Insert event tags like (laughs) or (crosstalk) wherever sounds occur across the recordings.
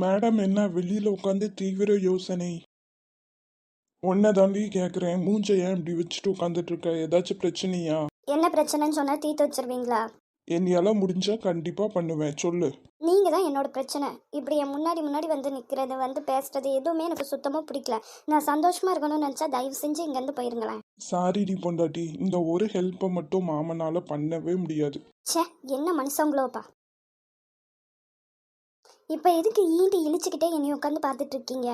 Madam என்ன வெளியில உட்காந்து தீவிர யோசனை? உன்னை தாண்டி கேட்குறேன் மூஞ்ச ஏன் இப்படி வச்சுட்டு உட்காந்துட்டு இருக்க? ஏதாச்சும் பிரச்சனையா? என்ன பிரச்சனைன்னு சொன்னா தீர்த்து வச்சிருவீங்களா என்னையால முடிஞ்சா கண்டிப்பா பண்ணுவேன். சொல்லு. நீங்க தான் என்னோட பிரச்சனை. இப்படி என் முன்னாடி முன்னாடி வந்து நிக்கிறது வந்து பேசுறது எதுவுமே எனக்கு சுத்தமா பிடிக்கல. நான் சந்தோஷமா இருக்கணும்னு நினைச்சா தயவு செஞ்சு இங்க இருந்து போயிருங்களேன். சாரி டி பொண்டாட்டி. இந்த ஒரு ஹெல்ப்பை மட்டும் மாமனால பண்ணவே முடியாது. ச்சே என்ன மனுஷங்களோப்பா இப்போ எதுக்கு ஈண்டி இழிச்சுக்கிட்டே என்னை உட்காந்து பார்த்துட்டு இருக்கீங்க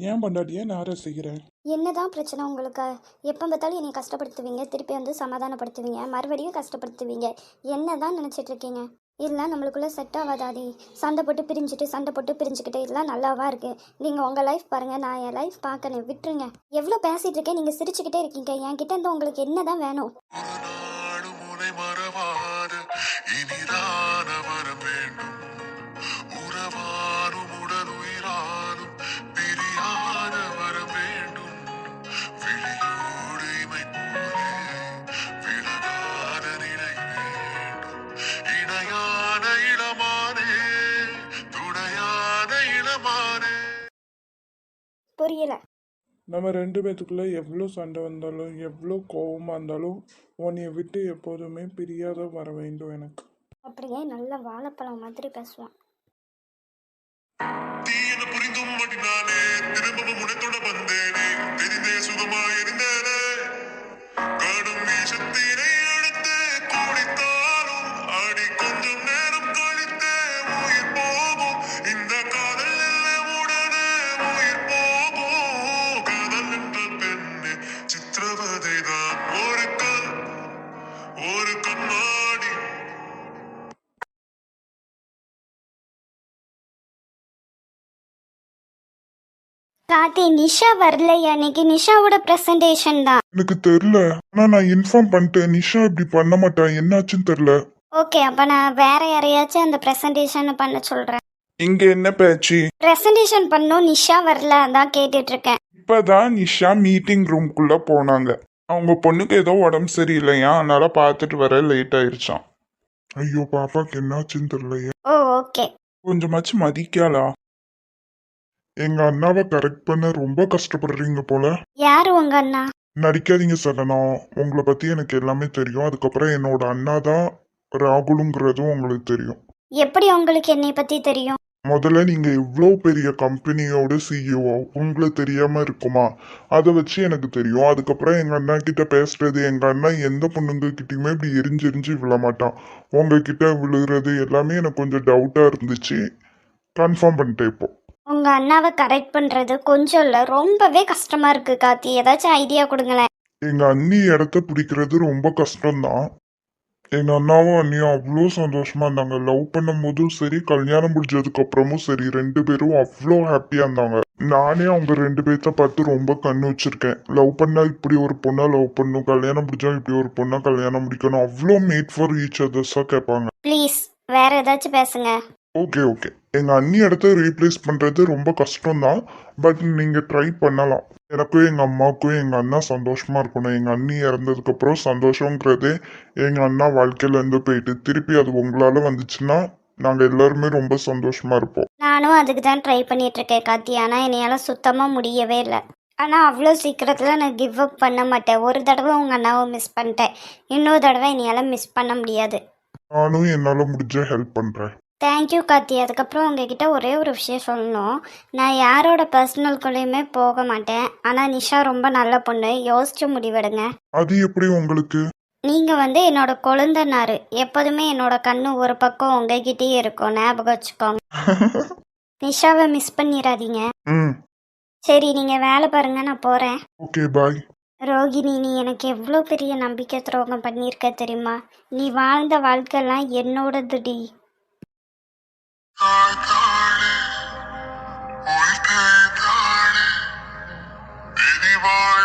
ஏன் பொண்டாட்டியே நேரம் செய்கிறேன்? என்னதான் பிரச்சனை உங்களுக்கு? எப்போ பார்த்தாலும் என்னை கஷ்டப்படுத்துவீங்க திருப்பி வந்து சமாதானப்படுத்துவீங்க மறுபடியும் கஷ்டப்படுத்துவீங்க. என்னதான் நினைச்சிட்டு இருக்கீங்க இதெல்லாம் நம்மளுக்குள்ள செட் ஆகாதாடி. சண்டை போட்டு பிரிஞ்சுட்டு சண்டை போட்டு பிரிஞ்சுக்கிட்டு இதெல்லாம் நல்லாவா இருக்கு? நீங்கள் உங்கள் லைஃப் பாருங்கள் நான் என் லைஃப் பார்க்கணும் விட்டுருங்க. எவ்வளோ பேசிகிட்டு இருக்கேன் நீங்கள் சிரிச்சுக்கிட்டே இருக்கீங்க. என்கிட்ட இருந்து உங்களுக்கு என்னதான் வேணும்? நம்ம ரெண்டு பேத்துக்குள்ளே எவ்வளோ சண்டை வந்தாலும் எவ்வளோ கோபமாக இருந்தாலும் உன்னைய விட்டு எப்போதுமே பிரியாத வர வேண்டும் எனக்கு. அப்படியே நல்ல வாழைப்பழம் மாதிரி பேசுவான். கார்த்தி நிஷா வரலையா. இன்னைக்கு நிஷாவோட ப்ரெசன்டேஷன் தான். எனக்கு தெரில ஆனா நான் இன்ஃபார்ம் பண்ணிட்டேன். நிஷா இப்படி பண்ண மாட்டேன். என்னாச்சுன்னு தெரில ஓகே அப்போ நான் வேற யாரையாச்சும் அந்த ப்ரெசன்டேஷன் பண்ண சொல்கிறேன் இங்க என்ன பேச்சு? ப்ரெசன்டேஷன் பண்ணோம். நிஷா வரல. அதான் கேட்டுட்டு இருக்கேன் இப்பதான் நிஷா மீட்டிங் ரூம்குள்ள போனாங்க. அவங்க பொண்ணுக்கு ஏதோ உடம்பு சரியில்லையா? அதனால பார்த்துட்டு வர லேட் ஆயிருச்சான் ஐயோ பாப்பாக்கு என்னாச்சுன்னு தெரியலையா. ஓ ஓகே கொஞ்சமாச்சும் மதிக்காளா? எங்க அண்ணாவை கரெக்ட் பண்ண ரொம்ப கஷ்டப்படுறீங்க போல. யார் உங்க அண்ணா? நடிக்காதீங்க சரணா உங்களை பத்தி எனக்கு எல்லாமே தெரியும். அதுக்கப்புறம் என்னோட அண்ணா தான் ராகுலுங்கிறதும் உங்களுக்கு தெரியும். எப்படி உங்களுக்கு என்னை பத்தி தெரியும்? முதல்ல நீங்க இவ்வளோ பெரிய கம்பெனியோட சிஇஓ உங்களுக்கு தெரியாம இருக்குமா? அதை வச்சு எனக்கு தெரியும். அதுக்கப்புறம் எங்க அண்ணா கிட்ட பேசுறது எங்க அண்ணா எந்த பொண்ணுங்க கிட்டயுமே இப்படி எரிஞ்சு எரிஞ்சு விழ மாட்டான். உங்ககிட்ட விழுகிறது எல்லாமே எனக்கு கொஞ்சம் டவுட்டா இருந்துச்சு. கன்ஃபார்ம் பண்ணிட்டேன் இப்போ. உங்க அண்ணாவை கரெக்ட் பண்றது கொஞ்சம் இல்ல ரொம்பவே கஷ்டமா இருக்கு கார்த்தி. ஏதாச்சும் ஐடியா கொடுங்களேன். எங்க அண்ணி இடத்த பிடிக்கிறது ரொம்ப கஷ்டம்தான். எங்க அண்ணாவும் அண்ணியும் அவ்வளோ சந்தோஷமா இருந்தாங்க. லவ் பண்ணும் போதும் சரி கல்யாணம் முடிஞ்சதுக்கு அப்புறமும் சரி ரெண்டு பேரும் அவ்வளோ ஹாப்பியா இருந்தாங்க. நானே அவங்க ரெண்டு பேர்த்த பார்த்து ரொம்ப கண்ணு வச்சிருக்கேன். லவ் பண்ணா இப்படி ஒரு பொண்ணா லவ் பண்ணும் கல்யாணம் முடிஞ்சா இப்படி ஒரு பொண்ணா கல்யாணம் முடிக்கணும். அவ்வளோ மேட் ஃபார் ஈச் அதர்ஸா கேட்பாங்க. ப்ளீஸ் வேற ஏதாச்சும் பேசுங்க. ஓகே ஓகே எங்க அண்ணி இடத்த ரீப்ளேஸ் பண்றது ரொம்ப கஷ்டம்தான். பட் நீங்க ட்ரை பண்ணலாம். எனக்கும் எங்க அம்மாவுக்கும் எங்க அண்ணா சந்தோஷமா இருக்கணும். எங்க அண்ணி இறந்ததுக்கு அப்புறம் சந்தோஷங்கிறதே எங்க அண்ணா வாழ்க்கையில இருந்து போயிட்டு. திருப்பி அது உங்களால வந்துச்சுன்னா நாங்க எல்லாருமே ரொம்ப சந்தோஷமா இருப்போம். நானும் அதுக்கு தான் ட்ரை பண்ணிட்டு இருக்கேன் கார்த்தி. ஆனால் என்னையால் சுத்தமாக முடியவே இல்லை. ஆனால் அவ்வளோ சீக்கிரத்தில் நான் கிவ் அப் பண்ண மாட்டேன். ஒரு தடவை உங்கள் அண்ணாவை மிஸ் பண்ணிட்டேன். இன்னொரு தடவை என்னையால் மிஸ் பண்ண முடியாது. நானும் என்னால முடிஞ்ச ஹெல்ப் பண்றேன். தேங்க்யூ கார்த்தி அதுக்கப்புறம் உங்ககிட்ட ஒரே ஒரு விஷயம் சொல்லணும். நான் யாரோட பர்சனல்குள்ளேயுமே போக மாட்டேன். ஆனால் நிஷா ரொம்ப நல்ல பொண்ணு. யோசிச்சு முடிவெடுங்க. அது எப்படி உங்களுக்கு? நீங்கள் வந்து என்னோட கொழுந்தனாரு. எப்போதுமே என்னோட கண்ணு ஒரு பக்கம் உங்ககிட்டயே இருக்கும். ஞாபகம் வச்சுக்கோங்க. (laughs) நிஷாவை மிஸ் பண்ணிடாதீங்க. ம். சரி நீங்கள் வேலை பாருங்க. நான் போகிறேன் ஓகே பாய் ரோகிணி நீ எனக்கு எவ்வளோ பெரிய நம்பிக்கை துரோகம் பண்ணியிருக்க தெரியுமா? நீ வாழ்ந்த வாழ்க்கைலாம் என்னோடதுடி. தாழ்த்தாளே உள்தாளே இனி வாழ்வேனோ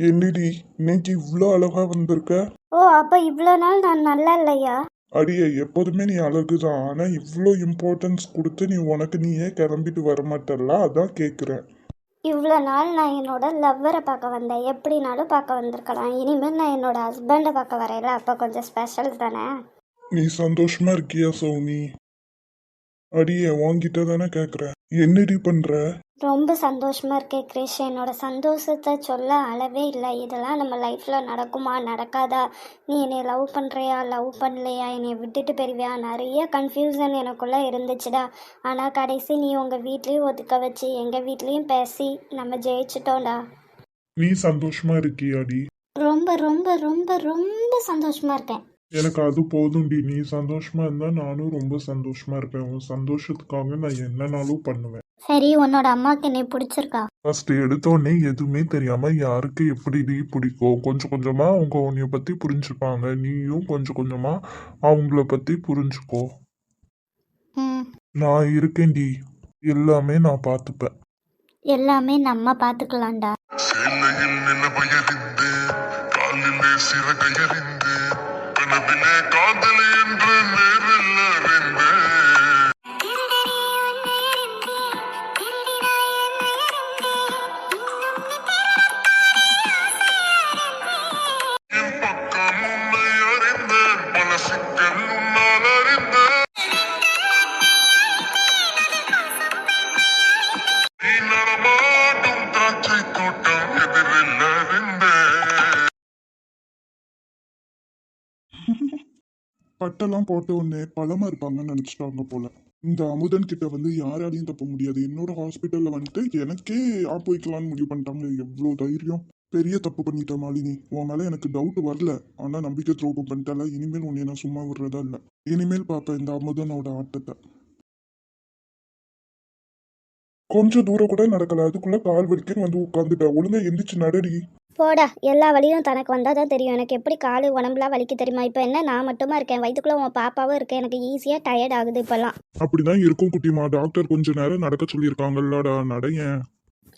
என்னடி இன்னைக்கு இவ்வளோ அழகா வந்திருக்க? ஓ அப்போ இவ்வளோ நாள் நான் நல்லா இல்லையா? அடியே எப்போதுமே நீ அழகுதான். ஆனா இவ்வளோ இம்பார்ட்டன்ஸ் கொடுத்து நீ உனக்கு நீயே கிளம்பிட்டு வர மாட்டல்ல அதான் கேட்குறேன் இவ்வளோ நாள் நான் என்னோட லவ்வரை பார்க்க வந்தேன். எப்படினாலும் பார்க்க வந்திருக்கலாம். இனிமேல் நான் என்னோட ஹஸ்பண்டை பார்க்க வரையில அப்போ கொஞ்சம் ஸ்பெஷல் தானே? நீ சந்தோஷமா இருக்கியா சௌமி அடியே உன்கிட்ட தானே கேட்குறேன் என்னடி பண்ற? ரொம்ப சந்தோஷமா இருக்கேன் கிரிஷ். என்னோட சந்தோஷத்தை சொல்ல அளவே இல்லை. இதெல்லாம் நம்ம லைஃப்ல நடக்குமா நடக்காதா? நீ என்னை லவ் பண்றியா லவ் பண்ணலையா? என்னை விட்டுட்டு போயிருவியா? நிறைய கன்ஃபியூசன் எனக்குள்ள இருந்துச்சுடா. ஆனா கடைசி நீ உங்க வீட்லயும் ஒதுக்க வச்சு எங்க வீட்லயும் பேசி நம்ம ஜெயிச்சிட்டோம்டா. நீ சந்தோஷமா இருக்கியாடி? ரொம்ப ரொம்ப ரொம்ப ரொம்ப சந்தோஷமா இருக்கேன். எனக்கு அது போதும்டி. நீ சந்தோஷமா இருந்தா நானும் ரொம்ப சந்தோஷமா இருப்பேன். உன் சந்தோஷத்துக்காக நான் என்னனாலும் பண்ணுவேன். சரி உன்னோட அம்மாவுக்கு என்னை பிடிச்சிருக்கா? ஃபர்ஸ்ட் எடுத்தோடனே எதுவுமே தெரியாம யாருக்கு எப்படி நீ பிடிக்கும் கொஞ்சம் கொஞ்சமா அவங்க உன்னைய பத்தி புரிஞ்சுப்பாங்க. நீயும் கொஞ்சம் கொஞ்சமா அவங்கள பத்தி புரிஞ்சுக்கோ. நான் இருக்கேன்டி எல்லாமே நான் பார்த்துப்பேன். எல்லாமே நம்ம பார்த்துக்கலாம்டா. சேலையில் நிலவயறிந்து காலிலே சிறகையறிந்து காதலி பட்டெல்லாம் போட்ட உடனே பழமா இருப்பாங்கன்னு நினைச்சிட்டாங்க போல. இந்த அமுதன் கிட்ட வந்து யாராலையும் தப்ப முடியாது. என்னோட ஹாஸ்பிட்டல்ல வந்துட்டு எனக்கே ஆப்போய்க்கலாம்னு முடிவு பண்ணிட்டாங்க எவ்வளோ தைரியம். பெரிய தப்பு பண்ணிட்ட மாலினி. உன்னால எனக்கு டவுட் வரல. ஆனா நம்பிக்கை துரோகம் பண்ணிட்டால இனிமேல் உன்னை நான் சும்மா விடுறதா இல்ல. இனிமேல் பார்ப்பேன் இந்த அமுதனோட ஆட்டத்தை. கொஞ்சம் தூரம் கூட நடக்கல. அதுக்குள்ள கால் வலிக்குன்னு வந்து உட்காந்துட்டேன் ஒழுங்கா எந்திரிச்சு நடடி. போடா எல்லா வலியும் தனக்கு வந்தால் தான் தெரியும். எனக்கு எப்படி காலு உடம்புலாம் வலிக்கு தெரியுமா? இப்போ என்ன? நான் மட்டுமா இருக்கேன். வயிற்றுக்குள்ளே உன் பாப்பாவும் இருக்கேன் எனக்கு ஈஸியாக டயர்ட் ஆகுது இப்போல்லாம். அப்படிதான் இருக்கும் குட்டிமா. டாக்டர் கொஞ்ச நேரம் நடக்க சொல்லியிருக்காங்கல்லடா நடையேன்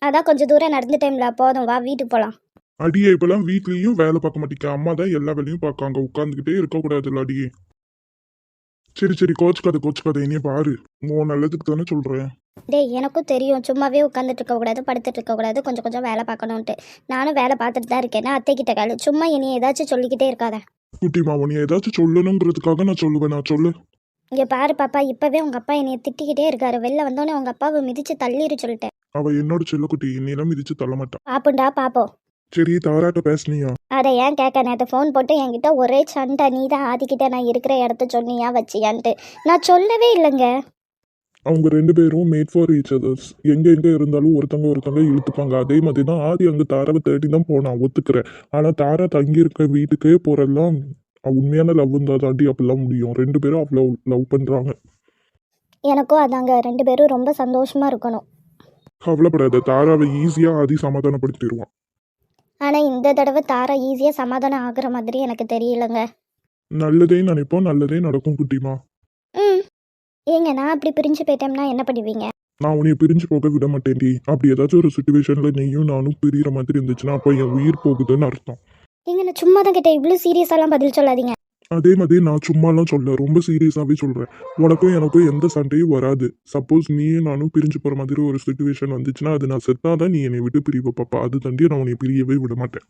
அதான் கொஞ்சம் தூரம் நடந்துட்டேன்ல. போதும் வா வீட்டுக்கு போகலாம் அடியே இப்பெல்லாம் வீட்லயும் வேலை பார்க்க மாட்டேங்க அம்மா தான் எல்லா வேலையும் பார்க்காங்க. உட்காந்துக்கிட்டே இருக்கக்கூடாதுல்ல அடியே. சரி சரி கோச்சுக்காத கோச்சுக்காத இனியே பாரு. உன் நல்லதுக்கு தானே சொல்றேன். டேய் எனக்கும் தெரியும். சும்மாவே உட்காந்துட்டு இருக்கக்கூடாது படுத்துட்டு இருக்கக்கூடாது கொஞ்சம் கொஞ்சம் வேலை பார்க்கணுன்ட்டு நானும் வேலை பார்த்துட்டு தான் இருக்கேன். நான் அத்தை கிட்ட கேளு. சும்மா இனி ஏதாச்சும் சொல்லிக்கிட்டே இருக்காத. குட்டிமா உன்னை ஏதாச்சும் சொல்லணுங்கிறதுக்காக நான் சொல்லுவேன். நான் சொல்லு. இங்கே பாரு பாப்பா இப்போவே உங்கள் அப்பா என்னைய திட்டிக்கிட்டே இருக்காரு. வெளில வந்தோடனே உங்கள் அப்பாவை மிதிச்சு தள்ளிடு சொல்லிட்டேன். அவ என்னோட செல்லக்குட்டி என்னையெல்லாம் மிதிச்சு தள்ள மாட்டான் பாப்புண்டா பாப்போம். சரி தாராட்ட பேசுனியா? அதை ஏன் கேட்க நேற்று ஃபோன் போட்டு என்கிட்ட ஒரே சண்டை நீ தான் ஆதிக்கிட்ட நான் இருக்கிற இடத்த சொன்னியா வச்சியான்ட்டு. நான் சொல்லவே இல்லைங்க. அவங்க ரெண்டு பேரும் மேட் ஃபார் ஈச் அதர்ஸ் எங்க எங்க இருந்தாலும் ஒருத்தங்க ஒருத்தங்க இழுத்துப்பாங்க. அதே மாதிரி தான் ஆதி அங்க தாராவை தேடி தான் போனான் ஒத்துக்கிறேன். ஆனா தாரா தங்கி இருக்க வீட்டுக்கே போறதெல்லாம் அவ உண்மையான லவ் இருந்தா தாண்டி அப்படிலாம் முடியும். ரெண்டு பேரும் அவ்வளோ லவ் பண்றாங்க. எனக்கும் அதாங்க. ரெண்டு பேரும் ரொம்ப சந்தோஷமா இருக்கணும். கவலைப்படாத. தாராவை ஈஸியா ஆதி சமாதானப்படுத்திடுவான். ஆனால் இந்த தடவை தாரா ஈஸியாக சமாதானம் ஆகுற மாதிரி எனக்கு தெரியலங்க. நல்லதே நினைப்போம் நல்லதே நடக்கும் குட்டிமா. ம். ஏங்க நான் அப்படி பிரிஞ்சு போயிட்டேன்னா என்ன பண்ணுவீங்க? நான் உன்னைய பிரிஞ்சு போக விட மாட்டேன்டி. அப்படி ஏதாச்சும் ஒரு சுச்சுவேஷன்ல நீயும் நானும் பிரியிற மாதிரி இருந்துச்சுன்னா அப்போ என் உயிர் போகுதுன்னு அர்த்தம். ஏங்க நான் சும்மா தான் கேட்டேன் இவ்வளோ சீரியஸாலாம் பதில் சொல்லாதீங்க. அதே மாதிரி நான் சும்மாலாம் சொல்ல ரொம்ப சீரியஸாகவே சொல்கிறேன் உனக்கும் எனக்கும் எந்த சண்டையும் வராது. சப்போஸ் நீயும் நானும் பிரிஞ்சு போகிற மாதிரி ஒரு சுச்சுவேஷன் வந்துச்சுன்னா அது நான் செத்தாதான் நீ என்னை விட்டு பிரிவை பாப்பா அது தாண்டி நான் உன்னை பிரியவே விட மாட்டேன்.